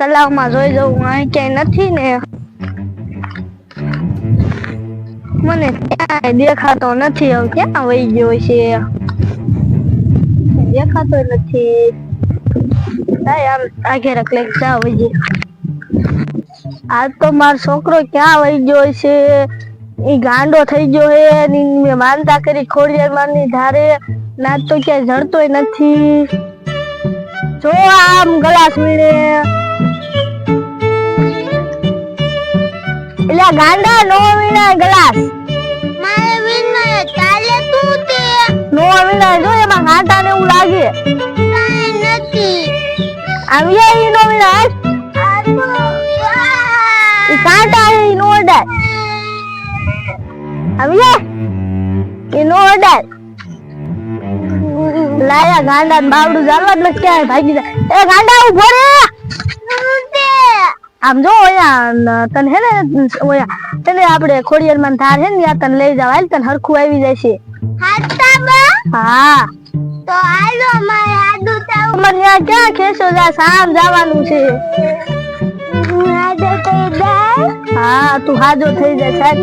તલાવમાં જોઈ જવું અહીં ક્યાંય નથી ને. મને ક્યાંય દેખાતો નથી. હવે ક્યાં વહી ગયો છે? દેખાતો નથી. આમ આઘે રખ લઈ જાવ હજી આજ તો મારો છોકરો ક્યાં વહી ગયો છે? એ ગાંડો થઈ ગયો હે મેં માનતા કરી ખોડિયાર મારની ધારે. ના તો ક્યાંય જડતોય નથી. જો આમ ગલાસ મીણે એટલે ગાંડા નો વીણાય ગ્લાસ. મારે વિનય ચાલે તું તે. નો વીણાય જો એમાં કાંટા ને એવું લાગે. કાંઈ નથી. આમ યે ઈ નો તો ઈ કાંટા ઈ નો અડાય. આમ યે ઈ નો અડાય. લાયા ગાંડા ને બાવડું ચાલવા જ લખ્યા ભાગી જાય એ ગાંડા ઊભો રે. આમ જો ઓયા તને હે ને ઓયા તને આપણે ખોડિયાર માં ધાર હે ને ત્યાં તને લઈ જાવ હાલ તને હરખું આવી જશે. છે હા. તો હાલો મારે આદુ તાવ મને ત્યાં ક્યાં ખેસો જા સામ જવાનું છે. તો હા તું હાજો થઈ જાય સાહેબ.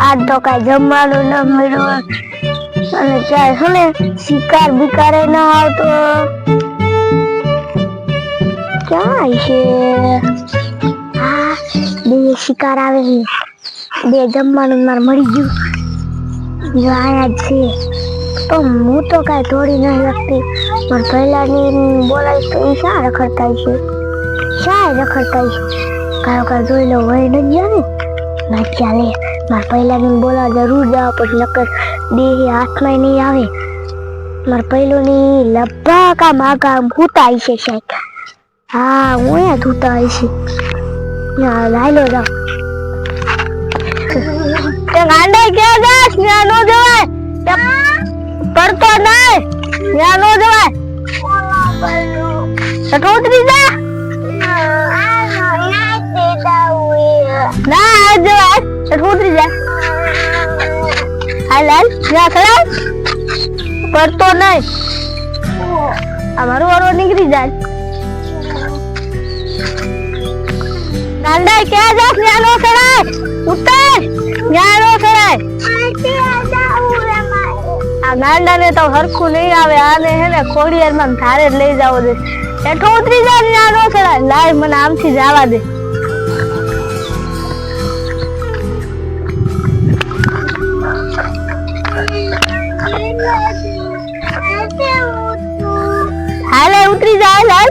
આજ તો કઈ જમવાનું ન મળ્યું. અને ક્યાંય શું ને શિકાર બિકારે ન આવતો. ક્યાં છે. હા બે શિકાર આવે છે. બે જમવાનું મારે મળી ગયું. જો આયા જ છે. તો હું તો કાંઈ તોડી નહીં શકતી. પણ પહેલાની બોલાવીશ તો એ શા રખડતા છે? શા રખડતા છે? કાંઈ કાંઈ જોઈ લો વહી ન ગયા ને? ચાલે. મારે પહેલાની બોલા જરૂર જવા પછી નક્કર બે હાથમાં નહીં આવે. મારે પહેલોની લબ્બા કા માગા ભૂતા છે શાયદ હા હું અહીંયા ધૂતા ના લાયલો જાવ તે ગાંડા ક્યાં જાસ ત્યાં નો જવાય પડતો નહીં ત્યાં નો જવાય તો ઉતરી જા ના આ જવાય તો ઉતરી જા હાલ હાલ ત્યાં ખરાબ પડતો નહીં અમારું વારો નીકળી જાય ગાંડા ક્યાં જાસ ત્યાં નો ચડાય ઉતર ત્યાં નો ચડાય આ ગાંડા ને તો હરખું નહીં આવે આને હે ને ખોડિયાર માં ધારે જ લઈ જાવો દે. એઠો ઉતરી જા ને આ નો ચડાય લાય મને આમથી જવા દે. હાલે ઉતરી જાય હાલ.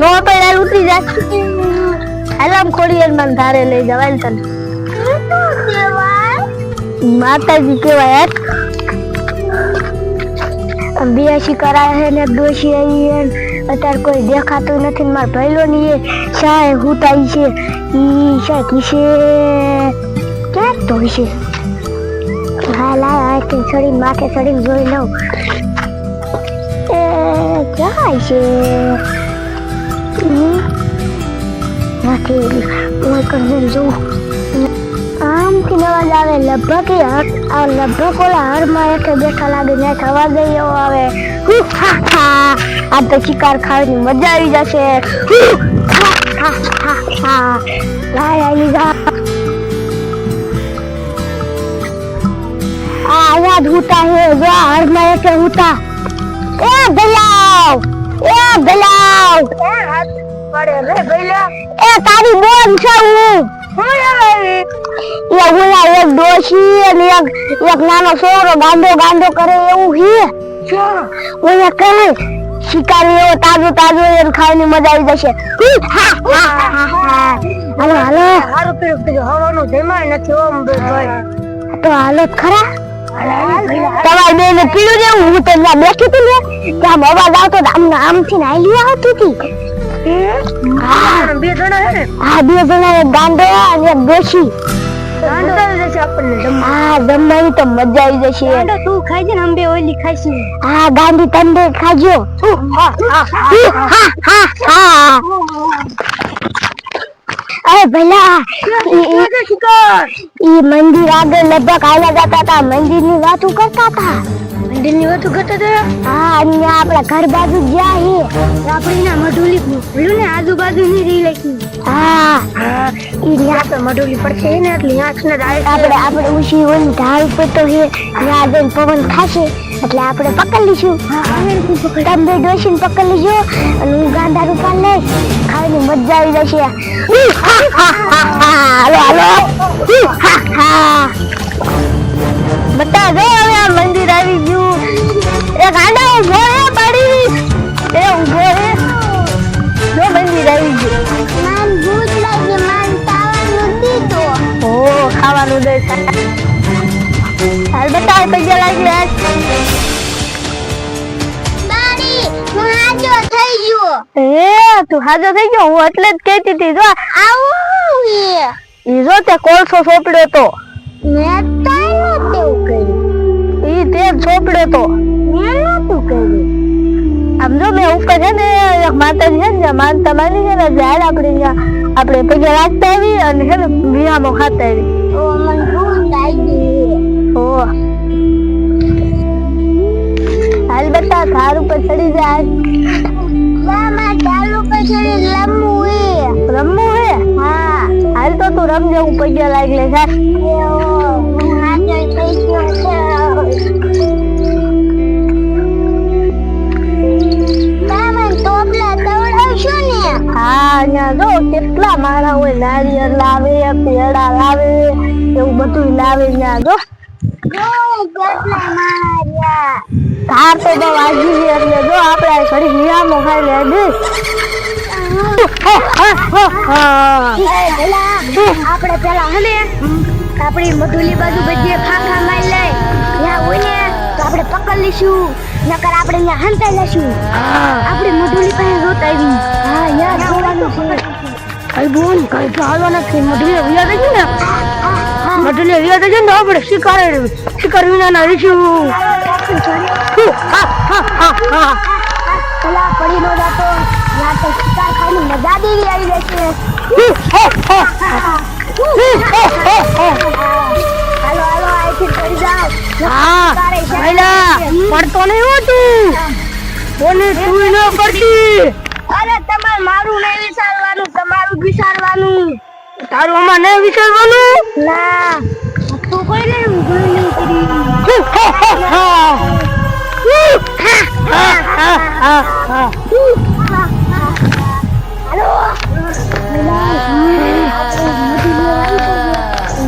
નો પડ્યા ઉતરી જા હાલ આમ ખોડિયાર મને ધારે લઈ જવાય તને. માતાજી કેવાય યાર બિયાસી કરાય છે ને દોષી આવી છે અત્યારે કોઈ દેખાતું નથી ને મારા ભાઈલો ની એ શાય હુતાઈ છે. ઈ શાય કિસે ક્યાં તો છે હા, લાય આથી છડી માથે છડી જોઈ લઉં. એ ક્યાં છે? હમ. નથી હું કંઈ જોઉં આમથી અવાજ આવે. લગભગ આ લગભગ ઓલા હરમાં એક બેઠા લાગે ને અવાજ એવો આવે. આ તો શિકાર ખાવાની મજા આવી જશે. હુ, હા, હા, હા, હા. લાય આવી જા. આ અહીંયા જ હુતા હે જો આ હરમાં એક હુતા. એ ભલાવ એ ભલાવ એ તારી બોન છે હું. એ ઓલા એક ડોશી અને એક એક નાનો છોકરો ગાંડો ગાંડો કરે એવું છે. ઓલા કહે શિકારી એવો તાજો તાજો એને ખાવાની મજા આવી જશે. હું, હા, હા, હા, હા. હાલો હાલો. તો હાલો ખરા. તમારી બેને પીળું જેવું હું તો બેઠી હતી ને ત્યાં અવાજ આવતો આમ આમથી ને આયલી આવતી હતી. હા બે જણા હે ને? હા બે જણા એક ગાંડો અને એક ડોશી. બતાવી દેશે આપણને જમવા. હા જમવાની તો મજા આવી જશે. તું ખાઈ ને અંબે ઓલી ખાઈશું હા ગાંધી તંદે ખાજો. હા હા હા હા. હા અરે ભલા ઈ મંદિર આગળ લગભગ આવ્યા જતા હતા મંદિરની વાતો કરતા હતા. મંદિરની વાતો કરતા હતા? હા અહીંયા આપણા ઘર બાજુ જ્યાં હે. તો આપણે એના મઢોલી બોલ્યું ને આજુબાજુ ની રહી લખી હા. હા ઈ ન્યા આપણે મઢોલી પડશે ને એટલે આંખ ને ડાળ આપણે આપણે ઉછી ઓલી ઢાળ ઉપર તો હે. ન્યા જઈને પવન ખાશે. એટલે આપણે પકડી લઈશું. તમે બે ડોશીને પકડી લીજો અને હું ગાંધા રૂપાલ લઈશ. ખાવાની મજા આવી જશે. હાલો હાલો. બતા જો હવે આ મંદિર આવી ગયું. ખાવાનું દે હાલ બતા પૈસા થઈ ગયો એ તું હાજો થઈ ગયો, હું એટલે જ કહેતી હતી, જો. આવું ઈ તે કોલસો સોપડ્યો તો મેં તો નહોતું કર્યું ઈ તે સોપડ્યો તો મેં નતું કર્યું આમ જો મેં ઉપર છે ને એક માતાજી છે ને માનતા માની છે ને ઝાડ આપણે આપણે પગે રાખતા આવી અને છે ને, વિહામો ખાતા આવી હાલ તો તું રમજે હું પગે લાગી લે સાહેબ એવો હું હાજો થઈ ગયો જો કેટલા માણા હોય નારિયેળ લાવે પેડા લાવે એવું બધું લાવે ત્યાં જો. ધાર તો બહુ વાગી છે એટલે જો આપણે ઘડી હિયામો ખાઈ લે દી આપણે પેલા હને આપણી મધુલી બાજુ બધી ખાખા મારી લઈ ત્યાં હોય ને તો આપણે પકડ લઈશું નકર આપણે અહીંયા હંતાઈ લઈશું આપણે મધુલી પાસે રોત આવી. હા યાર જોવાનું છે. કઈ બોલ કઈ તો હાલો નથી. મધુલી વિયા છે ને? મધુલી વિયા થઈ ને આપણે શિકાર શિકાર વિના રહીશું. પેલા પડી નો જાતો ના તો શિકાર ખાઈને મજા દેવી આવી જશે હાલો હાલો અહીંથી પડી જાઓ. હા પહેલા પડતો નહીં હોતું બોને તું ન પડતી? અરે તમારે મારું નહીં વિચારવાનું તમારું વિચારવાનું. તારું આમાં નહીં વિચારવાનું? ના તું કોઈ નહીં ઊંઘું નહીં કરી.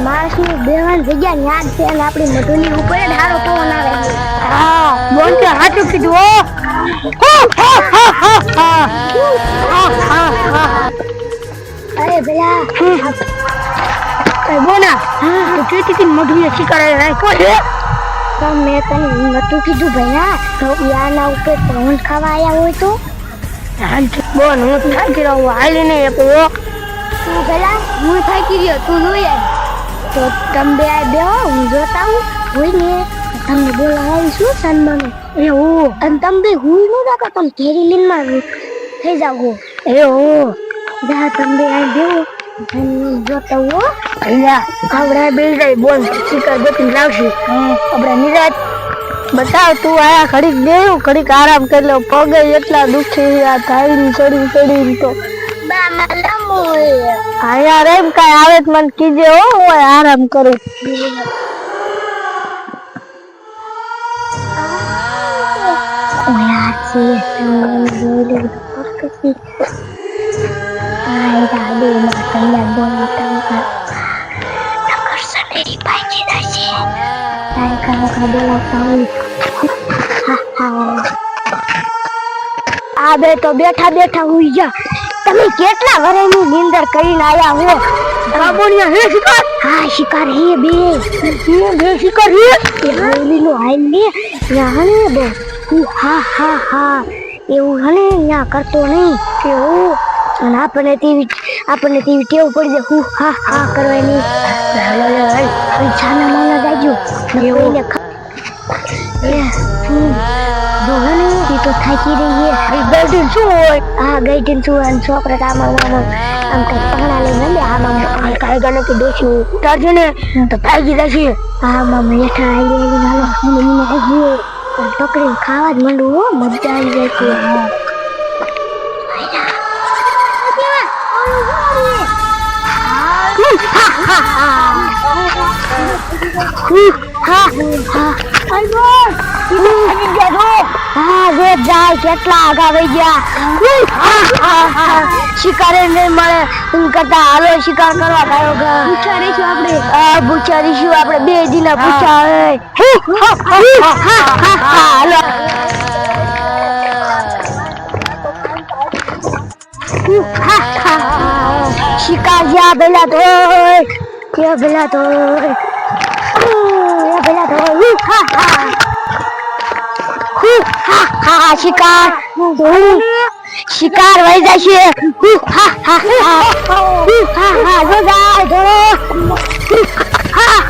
માણસની બેવાની જગ્યા યાદ છે અને આપણી મધુની ઉપર જ હારો પવન આવે હા બોલ કે હાચું કીધું અરે એ બોના તું કેતી હતી મઢુએ શિકાર રાખ્યો છે તો મેં તને નતું કીધું ભૈયા યાના ઉપર પવન ખાવા આવ્યા હોય તો બોન હું થાકી રહ્યો હું હાલી નહીં એક તું પેલા હું થાકી રહ્યો તું જોઈ આય. તો તમે બે બેહો હું જોતા હું હોય ને તમને બોલાવી શું સન્માન એવું અને તમે બે હું નું રાખો તમે ઘેરી લીનમાં થઈ જાવ હો. એવું જા તમે બે આ અને જોતા હો. અહીંયા આપણે બે જાય બોલ શિકાર ગોતી લાવશે. આપણે નિરાત બતાવ, તું આયા ઘડીક બેહું, ઘડીક આરામ કરી લો પગે એટલા રહ્યા આ થાયરી ચડી ચડી તો. આયા રેમ કાંઈ આવે મને કીજે, હો, હું આરામ કરું. ઓયા છે જોઈ લે પછી આય આય કાકા કા બોલાવતા હોય હા હા આ બે તો બેઠા બેઠા હોઈ જા તમે કેટલા વર્ષની નીંદર કરીને આયા હો? બાબુનિયા હે શિકાર? હા શિકાર હે બે. હે બે શિકાર હે? હવેલી નો હાલ ને યાને બે. હું હા હા એવું હને ત્યાં કરતો નહીં. કે હું અને આપણને તેવી આપણને તેવી ટેવ પડી જાય. હું હા હા કરવાની. છાના માના ને કોઈને ખ- એ હું જો હને એ તો થાકી રહી છે. ગરદી શું હોય? હા ગઈ ટીન શું અને છોકરા આમ આમ આમ આમ કઈ પગલા લઈને ને આમ આમ કાંઈ ગાને કે ડોસી ઉતારજો ને. તો ભાગી જશે. આમ આમ હેઠા આવી આવી હાલો મને પકડીને ખાવા જ માંડવું હો. મજા આવી જાય કેટલા આગા વહી ગયા શિકારે નહીં મળે કરતા હાલો શિકાર કરવા ગયો આપણે બે દિના પૂછા હાલો શિકાર જ્યાં પેલા તો ત્યાં પેલા તો ત્યાં પેલા તો હા હા હા. હા શિકાર. શિકાર વહી જશે હા હા હા હા. હા જો જાય હા.